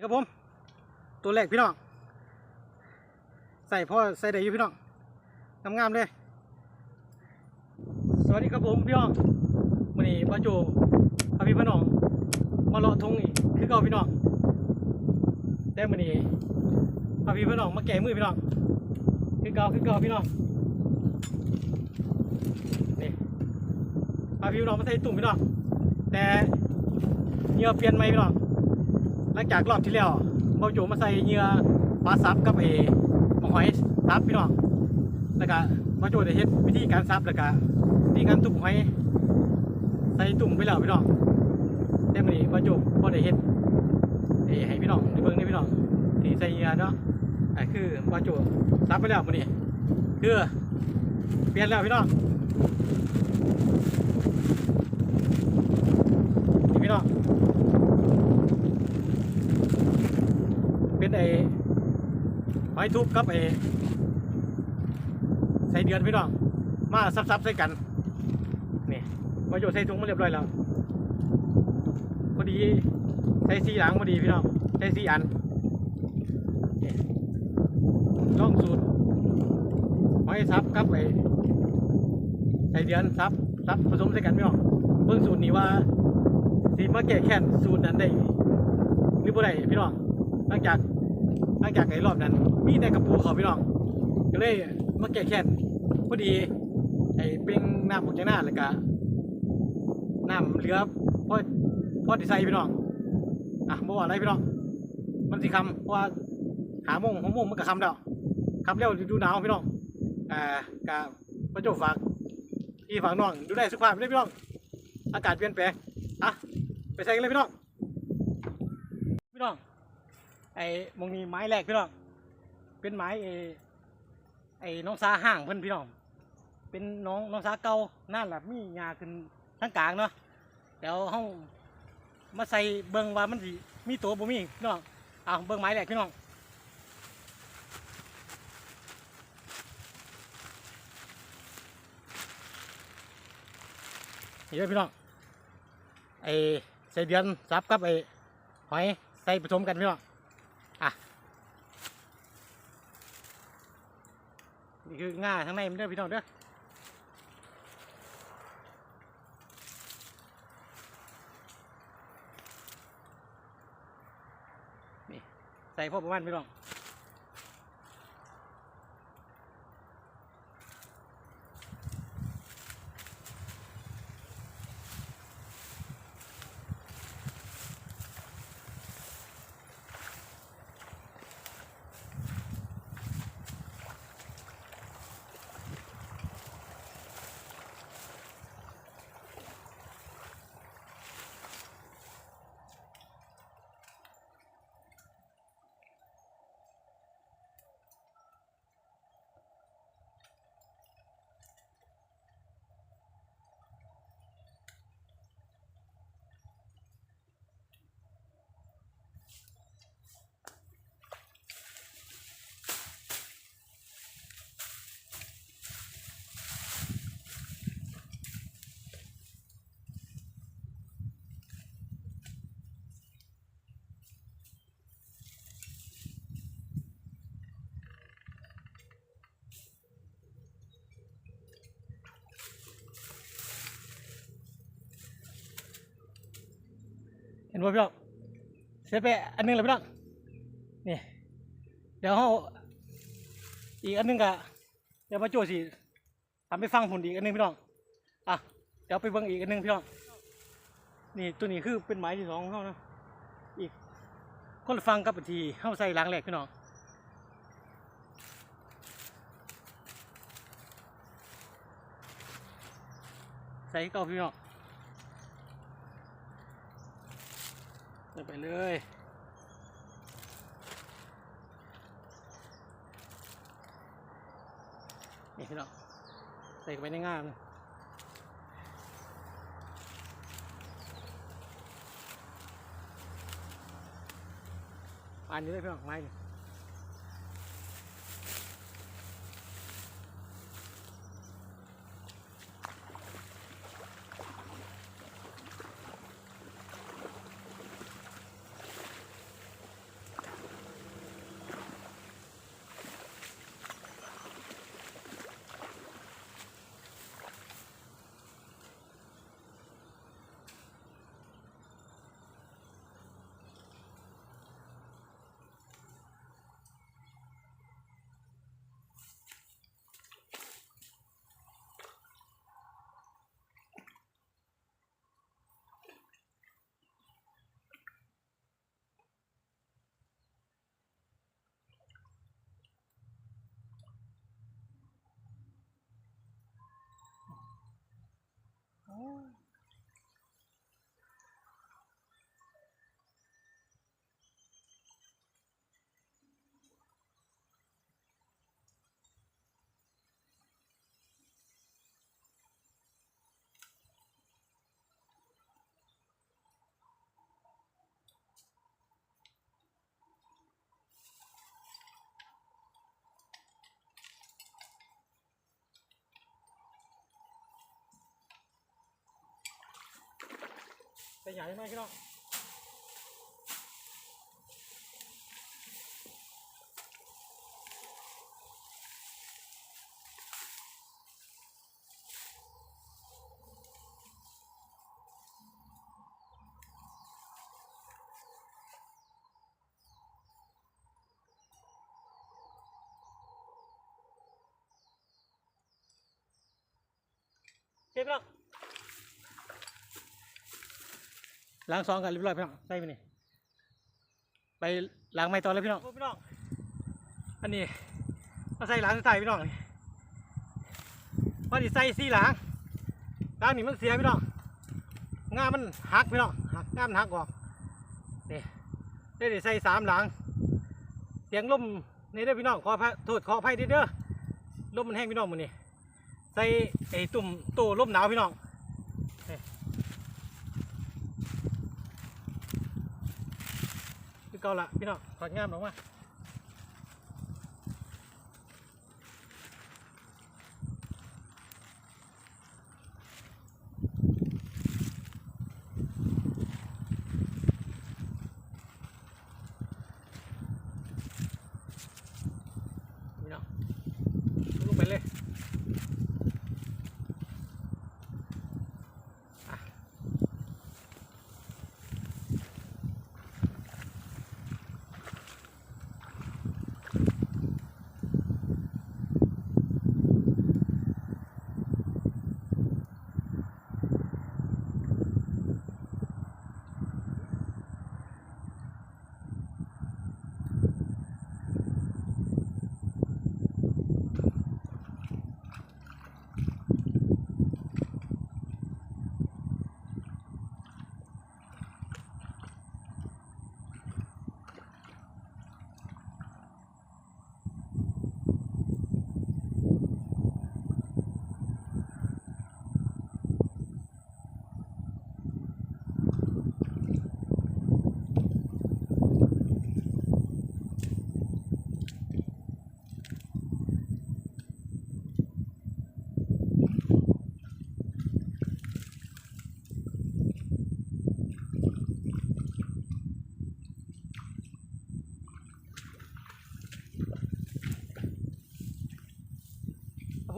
นี่ครับผม ตัวแรกพี่น้อง ใส่พ่อใส่ได้อยู่พี่น้องงามๆเลย สวัสดีครับผมพี่น้องวันนี้ป้าโจพาพี่พี่น้อง มาเลาะทงอีกคือเก่าพี่น้องแต่วันนี้พาพี่พี่น้องมาแก่มือพี่น้อง คือเก่าคือเก่าพี่น้อง นี่พาพี่พี่น้องมาใส่ตุ่มพี่น้อง แต่เหยื่อเปลี่ยนไหมพี่น้อง ลังจากรอบที่แล้วป้าโจมาใส่เหยื่อปลาซับกับเอหมหอยซับพี่น้องแล้วก็ป้าโจได้เฮ็ดวิธีการซับแล้วก็มีการตุ่มหอยใส่ตุ่มไปแล้วพี่น้องแต่มื้อนี้ประจบ่ได้เฮ็ดเอให้พี่น้องได้เบิ่งได้พี่น้องที่ใส่เหยื่อเนาะไอ่าคือประจซับไปแล้วมื้อนี้คือเปลี่ยนแล้วพี่น้องนี่พี่น้องเป็นไอ้ห อยทุบกับไอ้ใส่เดือนพี่น้อง มาซับๆใส่กัน นี่มาโยนใส่ถุงมาเรียบร้อยแล้วพอดีใส่สีหลังพอดีพี่น้องใส่สีอันนี่องสูตรหอยซับกับไอ้ใส่เดือนซับซับผสมใส่กันพี่น้องเบิ่งสูตรนี้ว่าสีมาแก้แค้นสูตรนั้นได้หรือบ่ได้พี่น้องหลังจาก หลังจากไอ้รอบนั้น มีแต่กระปูเขาพี่น้อง ก็เลยมาแก้แค้นพอดี ไอ้เป็นน้ำออกจากหน้าแล้วก็น้ำเหลือพ่อพ่อที่ใส่พี่น้อง อะบ่ว่าอะไรพี่น้อง มันสิคำเพราะว่าหาโมงหกโมงมันก็คำแล้วคำแล้วดูหนาวพี่น้อง อ่ากะประจบฝากที่ฝากน้องดูแลสุขภาพไม่ได้พี่น้อง อากาศเปลี่ยนแปลงอะไปใส่กันเลยพี่น้อง พี่น้อง อ้มงนี้ไม้แรกพี่น้อง เป็นไม้ไอ้ไอ้น้องซาห่างเพิ่อนพี่น้อง เป็นน้องน้องสาเก่านั่นแหละมีหญ้าขึ้นทั้งกลางเนาะ เดี๋ยวเฮามาใส่เบิงว่ามันสิมีตัวบ่มีพี่น้องเอาเบิงไม้แหลกพี่น้องนี่เด้อพี่น้องไอ้ใส่เดือนซับกับไอ้หอยใส่ผสมกันพี่น้องอะ นี่คืองาทั้งในมันเด้อพี่น้องเด้อนี่ใส่พอประมาณพี่น้อง นบ่พี่น้องเสร็จไปอันหนึงแล้วพี่น้องนี่เดี๋ยวเฮาอีกอันหนึงก็เดี๋ยวมาโจสิทำไปฟังผลอีกอันหนึงพี่น้องอะเดี๋ยวไปเบิ่งอีกอันหนึงพี่น้องนี่ตัวนี้คือเป็นไม้ที่สองของเขานะอีกคนฟังกับที่เฮาใส่หลังแรกพี่น้องใส่ให้เก่าพี่น้อง ใส่ไปเลยนี่พี่น้องใส่ไปในงานอันนี้เลยพี่น้องไม้ ใหญ่ไหมพี่น้องเก็บพี่น้อง ล้างซองกันเรียบร้อยพี่น้องใส่ไปนี่ไปล้างไม้ต่อเลยพี่น้องพี่น้องอันนี้มาใส่ล้างใสุดท้ายพี่น้องนี่พอดีใส่สี่ล้างล้างนี่มันเสียพี่น้องง่ามันหักพี่น้องหักง่ามันหักออกนี่ได้ด้ใส่สามหลังเสียงลมนี่เด้อพี่น้องขอพระโทษขออภัยเด้อเด้อลมมันแห้งพี่น้องมันนี่ใส่ไอ้ตุ่มโตลมหนาวพี่น้อง คือเก่าละพี่น้องถอดงามลงมา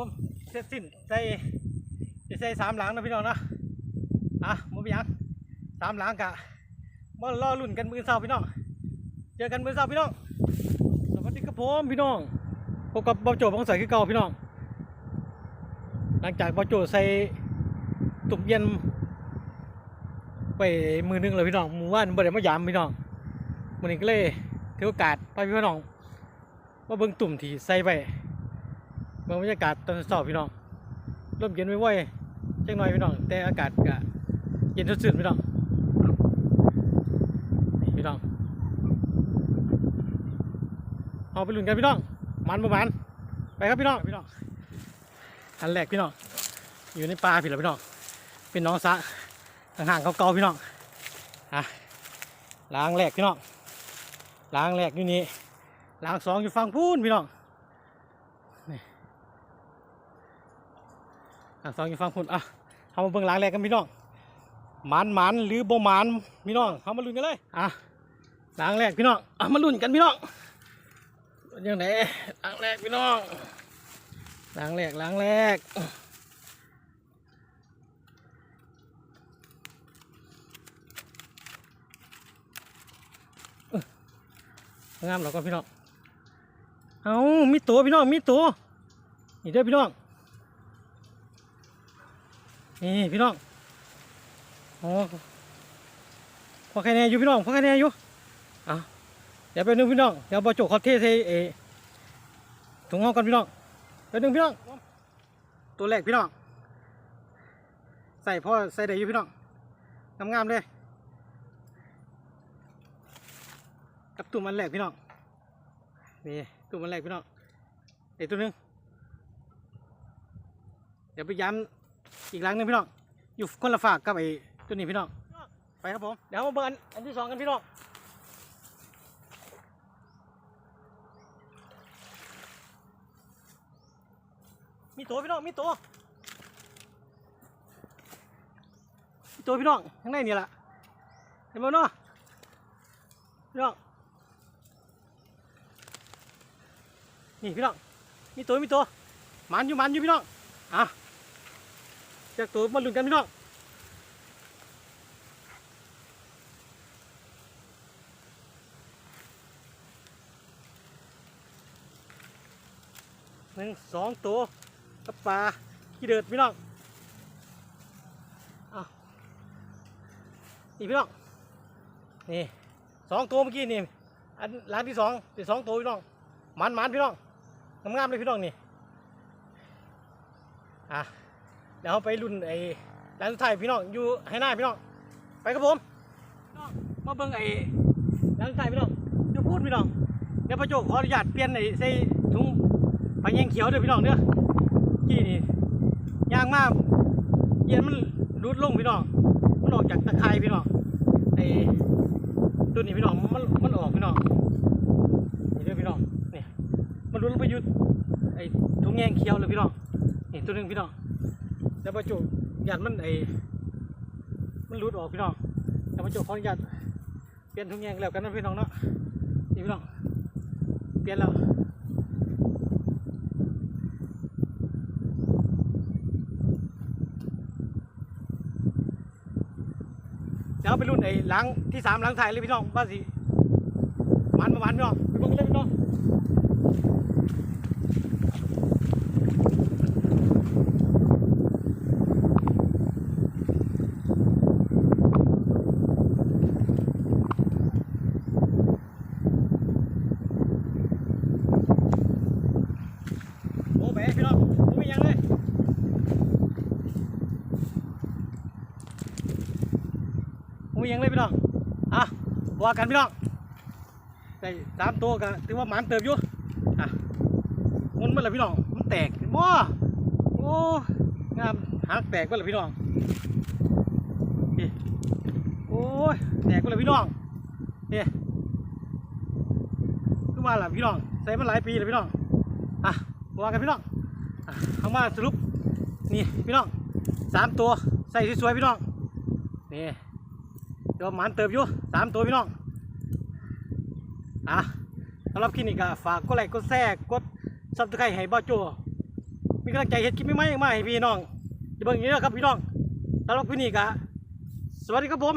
ผมเสร็จสิ้นใส่ใส่สามหลังนะพี่น้องนะอะมือไปยังสามหลังกะมารอลุ่นกันมือเศร้าพี่น้องเจอกันมือเศร้าพี่น้องสวัสดีครับผมพี่น้องพบกับบอโจของใส่คือเก่าพี่น้อง หลังจากบอโจ้ใส่ตุ่มเย็นไปมือหนึงเลยพี่น้องมือว่านบ่ได้มายามพี่น้องมือนี้ก็เลยถือโอกาสพาพี่น้องมาเบิ่งตุ่มที่ใส่ไป เมืองบรรยากาศตอนเช้าพี่น้องเริ่มเย็นไว้ๆจังหน่อยพี่น้อง แต่อากาศก็เย็นสดชื่นพี่น้องนี่พี่น้องเอาไปลุ้นกันพี่น้อง มันประมาณไปครับพี่น้องพี่น้องอันแรกพี่น้องอยู่ในป่าพี่ละพี่น้องเป็นน้องสะห่างๆเก่าๆพี่น้องอะล้างแรกพี่น้องล้างแรกอยู่นี่ล้างสองอยู่ฝั่งพูนพี่น้อง อะสองอยู่ฟังคุณอะเขามาเบิ่งหล้างแรกกันพี่น้องหมันหมันหรือบ่หมันพี่น้องเขามาลุ้นกันเลยอะหล้างแรกพี่น้องอะมาลุ้นกันพี่น้องยังไงหล้างแรกพี่น้องหล้างแรกหล้างแรกงามเหรอก็พี่น้องเอามีตัวพี่น้องมีตัวนี่เด้อพี่น้อง นี่พี่น้องโอ้พอแค่นี้อยู่พี่น้องพอแค่นี้อยู่เอาเดี๋ยวไปนึงพี่น้องเดี๋ยวบอโจกเขาเทใส่เอถุงเอากันพี่น้องไปนึงพี่น้อง ตัวแรกพี่น้อง ใส่พ่อใส่ได้อยู่พี่น้องงามๆเลยกับตุ่มอันแรกพี่น้องนี่ตุ่มอันแรกพี่น้องเดี๋ยวตัวหนึงเดี๋ยวไปย้ำ อีกหลังหนึงพี่น้องอยู่คนละฝากกับไอ้ตัวนี้พี่น้องไปครับผมเดี๋ยวมาเบิร์นอันที่สองกันพี่น้องมีตัวพี่น้องมีตัวมีตัวพี่น้องข้างในนี่แหละเห็นบ่เนาะพี่น้องนี่พี่น้องมีตัวมีตัวมันอยู่มันอยู่พี่น้องอะ จากตัวมาลุ้นกันพี่น้องหนึ่งสองตัวกับปลาขี้เดือดพี่น้องเอานี่พี่น้องนี่สองตัวเมื่อกี้นี่อันร้านที่สองเป็นสองตัวพี่น้องมันมันพี่น้องงามๆเลยพี่น้องนี่อะ เดี๋ยวเราไปรุ่นไอ้ร้านสุดท้ายพี่น้องอยู่ให้หน้าพี่น้องไปครับผมพี่น้องมาเบิ่งไอ้ร้านสุดท้ายพี่น้องอยู่พูดพี่น้องเดี๋ยวพระโจขออนุญาตเปลี่ยนไอ้ใส่ถุงไปแยงเขียวเด้อพี่น้องเด้อกี้นี่ยางมากเย็นมันรุดลงพี่น้องมันออกจากตะไคร้พี่น้องไอ้ตัวนี้พี่น้องมันมันออกพี่น้องนี่เด้อพี่น้องนี่มันรุดลงไปอยุดไอ้ถุงแยงเขียวเลยพี่น้องนี่ตัวหนึงพี่น้อง เดี๋ยวพระโจยันมันไอมันรุดออกพี่น้องเดี๋ยวพระโจขออนุญาตเปลี่ยนถุงแยงแล้วกันนะพี่น้องเนาะนี่พี่น้องเปลี่ยนแล้วเดี๋ยวไปรุ่นไอ้หลังที่สามหลังถ่ายเลยพี่น้องว่าสิมันประมาณพี่น้องไปเบิ่งเลยพี่น้องโอ้แหมพี่น้องผมไม่ยังเลย ผมยังเลยพี่น้องอะว่ากันพี่น้องได้สามตัวกันถือว่าหมานเติบอยู่อะมันมันละพี่น้องมันแตกบ่โอ้งามหักแตกก็ละพี่น้องโอ้ยแตกก็ละพี่น้องเนี่คือว่าล่ะพี่น้องใส่มาหลายปีแล้วพี่น้องอะว่ากันพี่น้องอะเอามาสรุปนี่พี่น้องสามตัวใส่สวยๆพี่น้องนี่ ดี๋ยวหมันเติบอยู่สามตัวพี่น้องอะสำหรับคลิปนี้ก็ฝากกดไลค์กดแชร์กดซับสไครต์ให้บ้าโจมีกำลังใจเห็ดคลิปใหม่ๆมาให้พี่น้องอย่าเบิ่งอย่างนี้นะครับพี่น้องสำหรับคลิปนี้ก็สวัสดีครับผม